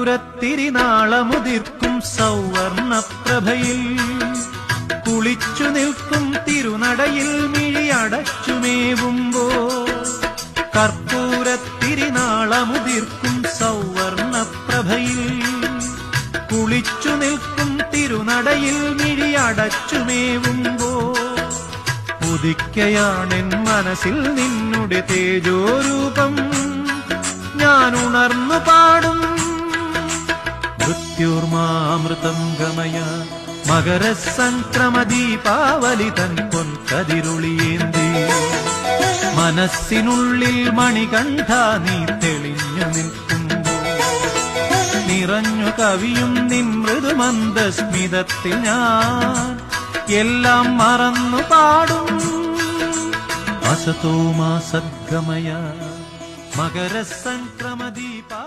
കർപ്പൂരത്തിരിനാളമുതിർക്കും സൗവർണ പ്രഭയിൽ. കുളിച്ചു നിൽക്കും തിരുനടയിൽ മിഴിയടച്ചുമേവുമ്പോ കർപ്പൂരത്തിരിനാളമുതിർക്കും സൗവർണ പ്രഭയിൽ. കുളിച്ചു നിൽക്കും തിരുനടയിൽ മിഴിയടച്ചുമേവുമ്പോ ഉദിക്കയാണെൻ മനസ്സിൽ നിന്നുടെ തേജോരൂപം. ഞാൻ ഉണർന്നു പാടും മൃത്യുർമാമൃതം ഗമയ. മകരസംക്രമ ദീപാവലി തൻ പൊൻകതിരുളിയേന്തി. മനസ്സിനുള്ളിൽ മണികണ്ഠ നീ തെളിഞ്ഞു നിൽക്കുന്നു നിറഞ്ഞു കവിയും നിൻ മൃദുമന്ദസ്മിതത്തിൽ ഞാൻ എല്ലാം മറന്നു പാടും. അസതോമാസദ്ഗമയ മകരസംക്രമ ദീപാ